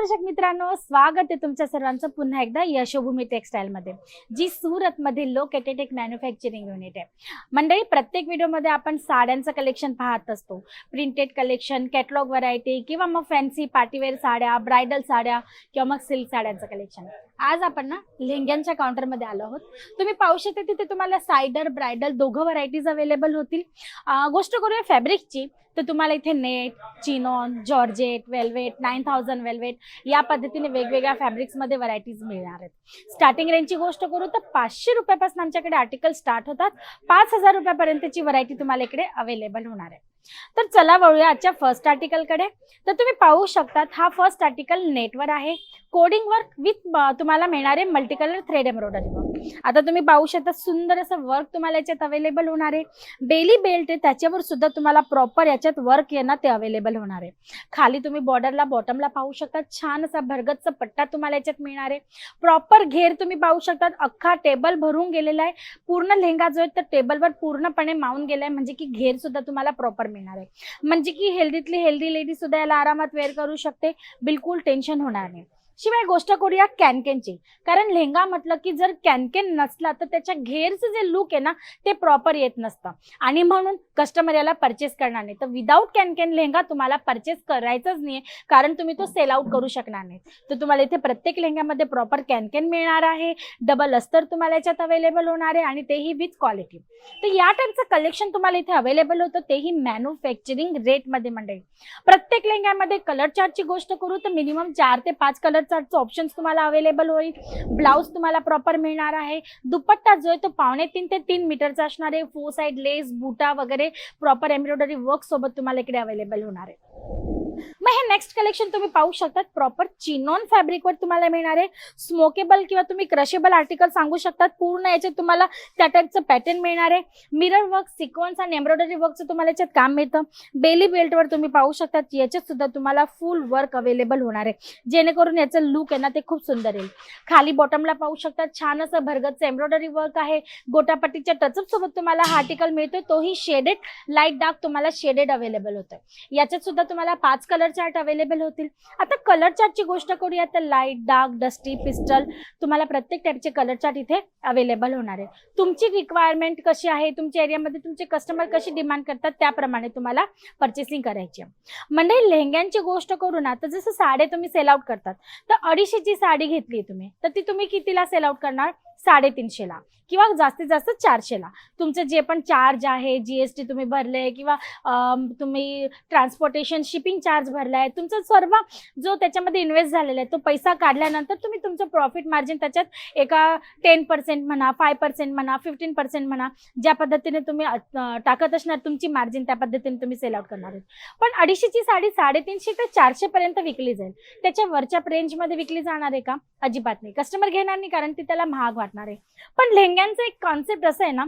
दर्शक मित्रांनो स्वागत आहे तुमच्या सर्वांचं. पुन्हा एकदा यशोभूमी टेक्सटाईल मध्ये जी सुरत मधील लोकेटेड एक मॅन्युफॅक्चरिंग युनिट आहे. मंडळी प्रत्येक व्हिडिओमध्ये आपण साड्यांचं कलेक्शन पाहत असतो. प्रिंटेड कलेक्शन कॅटलॉग व्हरायटी किंवा मग फॅन्सी पार्टीवेअर साड्या ब्रायडल साड्या किंवा मग सिल्क साड्यांचं कलेक्शन आज आपण ना लेहंग्यांच्या काउंटरमध्ये आलो आहोत. तुम्ही पाहू शकता तिथे तुम्हाला सायडर ब्रायडल दोघं व्हरायटीज अवेलेबल होतील. गोष्ट करूया फॅब्रिकची तर तुम्हाला इथे net chinon georgette velvet nine thousand velvet या पद्धतीने वेगवेगळ्या फॅब्रिक्समध्ये व्हरायटीज मिळणार आहेत. स्टार्टिंग रेंजची गोष्ट करू तर पाचशे रुपयापासून आमच्याकडे आर्टिकल स्टार्ट होतात. पाच हजार रुपयापर्यंतची व्हरायटी तुम्हाला इकडे अवेलेबल होणार आहे. तर चला वळूया आजच्या फर्स्ट आर्टिकलकडे तर तुम्ही पाहू शकतात हा फर्स्ट आर्टिकल नेटवर आहे. कोडिंग वर्क विथ तुम्हाला मिळणारे मल्टीकलर थ्रेड एम्ब्रॉयडरी वर्क आता तुम्ही पाहू शकता सुंदर असं वर्क तुम्हाला याच्यात अवेलेबल होणार आहे. बेली बेल्ट आहे त्याच्यावर सुद्धा तुम्हाला प्रॉपर याच्यात वर्क येणार ते अवेलेबल होणार आहे. खाली तुम्ही बॉर्डरला बॉटमला पाहू शकता. छान असा भरगतचा पट्टा तुम्हाला याच्यात मिळणार आहे. प्रॉपर घेर तुम्ही पाहू शकता अख्खा टेबल भरून गेलेला आहे. पूर्ण लेहंगा जो आहे तर टेबलवर पूर्णपणे मावून गेलाय म्हणजे की घेर सुद्धा तुम्हाला प्रॉपर मिळणार आहे. म्हणजे की हेल्दीतली हेल्दी लेडी सुद्धा याला आरामात वेअर करू शकते. बिलकुल टेन्शन होणार नाही. शिवाय गोष्ट करूया कॅनकेनची. कारण लेहंगा म्हटलं की जर कॅनकेन नसला तर त्याच्या घेरचं जे लुक आहे ना ते प्रॉपर येत नसतं. आणि म्हणून कस्टमर याला परचेस करणार नाही. तर विदाऊट कॅनकेन लेहंगा तुम्हाला परचेस करायचाच नाही कारण तुम्ही तो सेल आउट करू शकणार नाही. तर तुम्हाला इथे प्रत्येक लेहंग्यामध्ये प्रॉपर कॅनकेन मिळणार आहे डबल अस्तर तुम्हाला याच्यात अवेलेबल होणार आहे आणि तेही विथ क्वालिटी तर या टाईपचं कलेक्शन तुम्हाला इथे अवेलेबल होतं तेही मॅन्युफॅक्चरिंग रेटमध्ये मंडळी. प्रत्येक लेहंग्यामध्ये कलर चार्टची गोष्ट करू तर मिनिमम चार ते पाच कलर चार्टचं ऑप्शन्स तुम्हाला अवेलेबल होईल. ब्लाऊज तुम्हाला प्रॉपर मिळणार आहे. दुपट्टा जो आहे तो पावणे तीन ते तीन मीटरचा असणार आहे. फोर साईड लेस बुटा वगैरे प्रॉपर एम्ब्रॉयडरी वर्क सोबत तुम्हाला इकडे अवेलेबल होणार आहे. मग हे नेक्स्ट कलेक्शन तुम्ही पाहू शकतात. प्रॉपर चिनॉन फॅब्रिकवर तुम्हाला मिळणार आहे. स्मोकेबल किंवा तुम्ही क्रशेबल आर्टिकल सांगू शकतात. पूर्ण याच्यात तुम्हाला त्या टाईपचं पॅटर्न मिळणार आहे. मिरर वर्क सिक्वन्स आणि एम्ब्रॉयडरी वर्कचं तुम्हाला याच्यात काम मिळतं. बेली बेल्टवर तुम्ही पाहू शकतात. याच्यात सुद्धा तुम्हाला फुल वर्क अवेलेबल होणार आहे. जेणेकरून याचं लुक आहे ना ते खूप सुंदर येईल. खाली बॉटमला पाहू शकतात. छान असं भरगतचं एम्ब्रॉयडरी वर्क आहे. गोटापट्टीच्या टचअप सोबत तुम्हाला हा आर्टिकल मिळतोय. तोही शेडेड लाइट डार्क तुम्हाला शेडेड अवेलेबल होतोय. याच्यात सुद्धा तुम्हाला पाच कलर चार्ट अवेलेबल होतील. आता कलर चार्टची गोष्ट करूया तर लाइट डार्क डस्टी पिस्टल तुम्हाला प्रत्येक टाईपचे कलर चार्ट इथे अवेलेबल होणार आहे. तुमची रिक्वायरमेंट कशी आहे? तुमच्या एरियामध्ये तुमचे कस्टमर कशी डिमांड करतात? त्याप्रमाणे तुम्हाला परचेसिंग करायची म्हणजे लेहंग्यांची गोष्ट करू ना तर जसं साडे तुम्ही सेल आउट करतात तर अडीचशेची साडी घेतली तुम्ही तर ती तुम्ही कितीला सेल आउट करणार? साडेतीनशेला किंवा जास्तीत जास्त चारशेला तुमचं जे पण चार्ज आहे जीएसटी तुम्ही भरले किंवा तुम्ही ट्रान्सपोर्टेशन शिपिंग चार्ज भरला आहे तुमचा सर्व जो त्याच्यामध्ये इन्व्हेस्ट झालेला आहे तो पैसा काढल्यानंतर तुम्ही तुमचं प्रॉफिट मार्जिन त्याच्यात एका टेन पर्सेंट म्हणा फाय पर्सेंट म्हणा फिफ्टीन पर्सेंट म्हणा ज्या पद्धतीने तुम्ही टाकत असणार तुमची मार्जिन त्या पद्धतीने तुम्ही सेल आउट करणार आहेत. पण अडीचशेची साडी साडेतीनशे ते चारशे पर्यंत विकली जाईल. त्याच्या वरच्या रेंजमध्ये विकली जाणार आहे का? अजिबात नाही. कस्टमर घेणार नाही कारण ती त्याला महाग वाटणार आहे. पण लेहंग्यांचं एक कॉन्सेप्ट असं आहे ना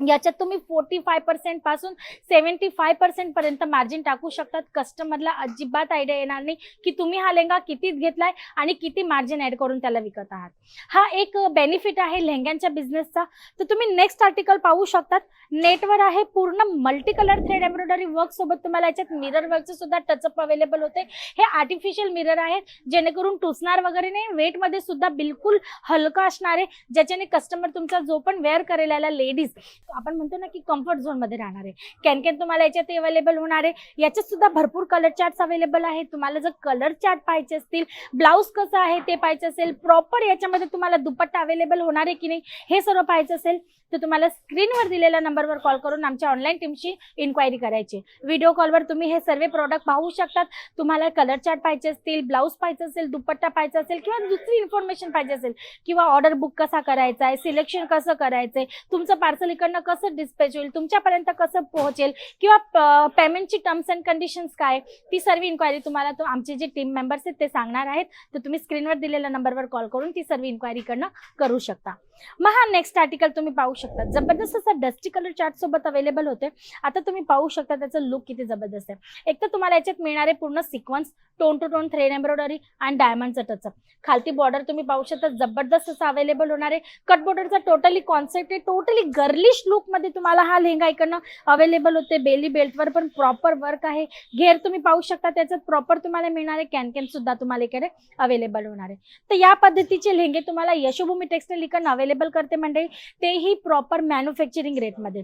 याच्यात तुम्ही फोर्टी फाय पर्सेंटपासून सेव्हन्टी फाय पर्सेंट पर्यंत मार्जिन टाकू शकतात. कस्टमरला अजिबात आयडिया येणार नाही की तुम्ही हा लेहंगा कितीच घेतलाय आणि किती मार्जिन ऍड करून त्याला विकत आहात. हा एक बेनिफिट आहे लेहंग्यांच्या बिझनेसचा तर तुम्ही नेक्स्ट आर्टिकल पाहू शकतात. नेटवर आहे पूर्ण multi colour thread embroidery work सोबत तुम्हाला याच्यात मिरर वर्कचं सुद्धा टचअप अवेलेबल होते. हे आर्टिफिशियल मिरर आहेत जेणेकरून टुचणार वगैरे नाही. वेटमध्ये सुद्धा बिलकुल हलका असणार आहे ज्याच्याने कस्टमर तुमचा जो पण वेअर करेल लेडीज आपण म्हणतो ना की कम्फर्ट झोनमध्ये राहणार आहे. कॅन तुम्हाला याच्यात अवेलेबल होणार आहे. याच्यात सुद्धा भरपूर कलर चार्ट्स अवेलेबल आहेत. तुम्हाला जर कलर चार्ट पाहिजे असतील ब्लाऊज कसं आहे ते पाहिजे असेल प्रॉपर याच्यामध्ये तुम्हाला दुपट्टा अवेलेबल होणार आहे की नाही हे सर्व पाहिजे असेल तर तुम्हाला स्क्रीनवर दिलेल्या नंबरवर कॉल करून आमच्या ऑनलाईन टीमशी इन्क्वायरी करायची. व्हिडिओ कॉलवर तुम्ही हे सर्व प्रॉडक्ट पाहू शकतात. तुम्हाला कलर चार्ट पाहिजे असतील ब्लाऊज पाहिजे असेल दुपट्टा पाहिजे असेल किंवा दुसरी इन्फॉर्मेशन पाहिजे असेल किंवा ऑर्डर बुक कसा करायचा आहे सिलेक्शन कसं करायचं आहे तुमचं पार्सल इकडनं कसं डिस्पॅच होईल तुमच्यापर्यंत कसं पोहोचेल किंवा पेमेंटची टर्म्स अँड कंडिशन्स काय ती सर्व इन्क्वायरी तुम्हाला तो आमचे जे टीम मेंबर्स आहेत ते सांगणार आहेत. तर तुम्ही स्क्रीनवर दिलेल्या नंबरवर कॉल करून ती सर्व इन्क्वायरी करणं करू शकता. मग हा नेक्स्ट आर्टिकल तुम्ही पाहू शकता. जबरदस्त असा डस्टी कलर चार्ट सोबत अवेलेबल होते. आता तुम्ही पाहू शकता त्याचं लुक किती जबरदस्त आहे. एक तर तुम्हाला याच्यात मिळणारे पूर्ण sequence tone to tone thread embroidery आणि डायमंडचं टचअप खालती बॉर्डर तुम्ही पाहू शकता जबरदस्त असं अवेलेबल होणार आहे. कट बॉर्डरचा टोटली कॉन्सेप्ट आहे टोटली गर्लिश स्टायलिश लुकमध्ये तुम्हाला हा लेहंगा इकडनं अवेलेबल होते. बेली बेल्टवर पण प्रॉपर वर्क आहे. घेर तुम्ही पाहू शकता त्याच्यात प्रॉपर तुम्हाला मिळणार आहे कॅन कॅन सुद्धा तुम्हाला इकडे अवेलेबल होणार आहे. तर या पद्धतीचे लेहंगे तुम्हाला यशोभूमी टेक्सटाईल इकडनं अवेलेबल करते मंडळी. तेही प्रॉपर मॅन्युफॅक्चरिंग रेटमध्ये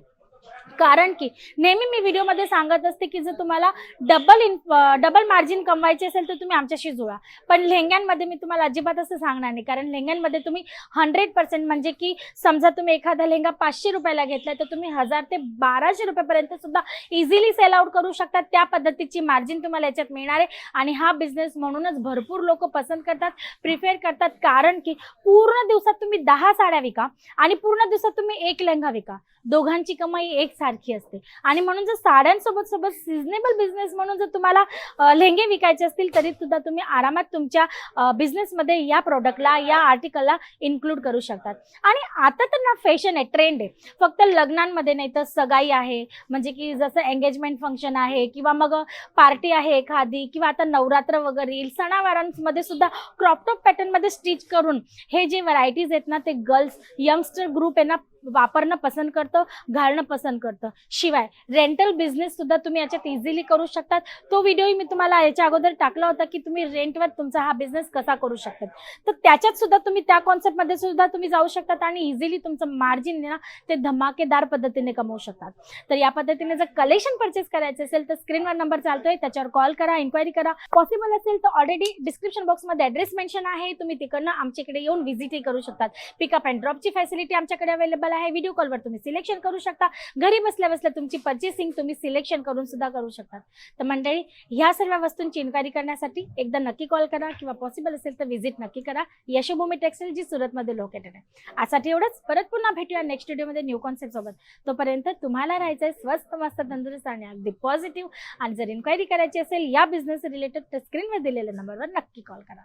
कारण की नेहमी मी व्हिडिओमध्ये सांगत असते की जर तुम्हाला डबल इन डबल मार्जिन कमवायचे असेल तर तुम्ही आमच्याशी जुळा. पण लेहंग्यांमध्ये मी तुम्हाला अजिबात असं सांगणार नाही. कारण लेहंग्यांमध्ये तुम्ही हंड्रेड पर्सेंट म्हणजे की समजा तुम्ही एखादा लेहंगा पाचशे रुपयाला घेतलाय तर तुम्ही हजार ते बाराशे रुपयापर्यंत सुद्धा इझिली सेल आउट करू शकता. त्या पद्धतीची मार्जिन तुम्हाला याच्यात मिळणार आहे. आणि हा बिझनेस म्हणूनच भरपूर लोक पसंत करतात प्रिफेअर करतात. कारण की पूर्ण दिवसात तुम्ही दहा साड्या विका आणि पूर्ण दिवसात तुम्ही एक लेहंगा विका. दोघांची कमाई एक सारखी असते. आणि म्हणून जर साड्यांसोबत सोबत सिजनेबल बिझनेस म्हणून जर तुम्हाला लेहंगे विकायचे असतील तरी सुद्धा तुम्ही आरामात तुमच्या बिझनेसमध्ये या प्रोडक्टला या आर्टिकलला इन्क्लूड करू शकतात. आणि आता तर ना फॅशन आहे ट्रेंड आहे. फक्त लग्नांमध्ये नाही तर सगाई आहे. म्हणजे की जसं एंगेजमेंट फंक्शन आहे किंवा मग पार्टी आहे एखादी किंवा आता नवरात्र वगैरे येईल सणावारांमध्ये सुद्धा क्रॉपटॉप पॅटर्नमध्ये स्टिच करून हे जे व्हरायटीज आहेत ना ते गर्ल्स यंगस्टर ग्रुप आहे ना वापरणं पसंत करतं घालणं पसंत करतं. शिवाय रेंटल बिझनेस सुद्धा तुम्ही याच्यात इझिली करू शकतात. तो व्हिडिओही मी तुम्हाला याच्या अगोदर टाकला होता की तुम्ही रेंटवर तुमचा हा बिझनेस कसा करू शकतात. तर त्याच्यात सुद्धा तुम्ही त्या कॉन्सेप्टमध्ये सुद्धा तुम्ही जाऊ शकतात आणि इझिली तुमचं मार्जिन ना ते धमाकेदार पद्धतीने कमवू शकतात. तर या पद्धतीने जर कलेक्शन परचेस करायचे असेल तर स्क्रीनवर नंबर चालतोय. त्याच्यावर कॉल करा इन्क्वायरी करा. पॉसिबल असेल तर ऑलरेडी डिस्क्रिप्शन बॉक्समध्ये ॲड्रेस मेन्शन आहे. तुम्ही तिकडनं आमच्याकडे येऊन व्हिजिटही करू शकतात. पिकअप अँड ड्रॉपची फॅसिलिटी आमच्याकडे अवेलेबल आहे. व्हिडिओ कॉलवर तुम्ही सिलेक्शन करू शकता. घरी बसल्या बसल्या तुमची पर्चेसिंग तुम्ही सिलेक्शन करून सुद्धा करू शकतात तर मंडळी ह्या सर्व वस्तूंची इन्क्वायरी करण्यासाठी एकदा नक्की कॉल करा किंवा पॉसिबल असेल तर व्हिजिट नक्की करा. यशोभूमी टेक्सटाईल जी सुरतमध्ये लोकेटेड आहे. आजसाठी एवढंच. परत पुन्हा भेटूया नेक्स्ट व्हिडिओमध्ये न्यू कॉन्सेप्ट सोबत. तोपर्यंत तुम्हाला राहायचंय स्वस्त मस्त तंदुरुस्त आणि अगदी पॉझिटिव्ह आणि जर इन्क्वायरी करायची असेल या बिझनेस रिलेटेड तर स्क्रीनवर दिलेल्या नंबरवर नक्की कॉल करा.